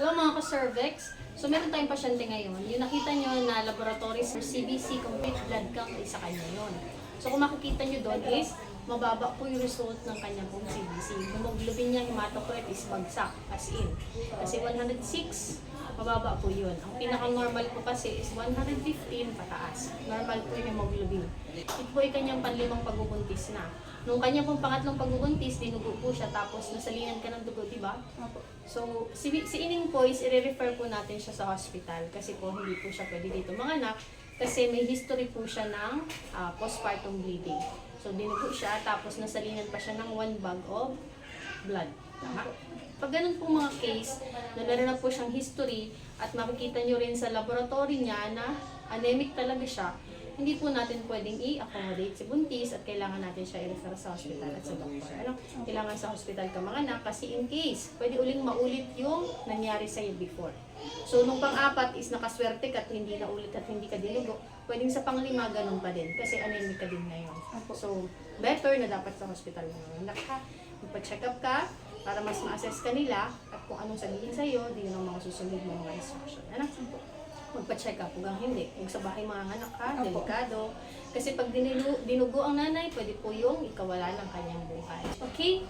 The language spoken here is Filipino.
Hello mga ka-cervix. So meron tayong pasyente ngayon. Yung nakita nyo na laboratory for CBC complete blood count ay sa kanya yun. So kung makikita nyo doon is mababa po yung result ng kanyang pong CBC. Hemoglobin niya, hematocrit is bagsak as in. Kasi 106, mababa po yun. Ang pinaka-normal po kasi is 115 pataas. Normal po yung hemoglobin. Ito po ay kanyang panlimang pagbubuntis na. Nung kanya pong pangatlong pagbubuntis, dinugo po siya tapos nasalinan ka ng dugo, di ba? Opo. So, si, si Ining po is i-refer po natin siya sa hospital kasi po hindi po siya pwede dito manganak kasi may history po siya ng ah, postpartum bleeding. So, dinugo siya tapos nasalinan pa siya ng one bag of blood. Tama? Pag ganun po mga case, na meron na po siyang history at makikita nyo rin sa laboratory niya na anemic talaga siya, hindi po natin pwedeng i-accommodate si buntis at kailangan natin siya i-refer sa hospital at sa doktor. Ano? Kailangan sa hospital ka manganak kasi in case, pwede uling maulit yung nangyari sa'yo before. So, nung pang-apat is nakaswerte ka at hindi na ulit at hindi ka dinugo, pwedeng sa panglima ganun pa din kasi anemic ka din ngayon. So, better na dapat sa hospital mo ka. Magpa-check up ka para mas ma-assess ka nila at kung anong sabihin sa'yo, di yun ang mga susunod mo mga instruction. Ano? Magpa-check up hanggang hindi. Kung sa bahay mga anak ka, Opo. delikado. Kasi pag dinilu, dinugo ang nanay, pwede po yung ikawala ng kanyang buhay. Okay?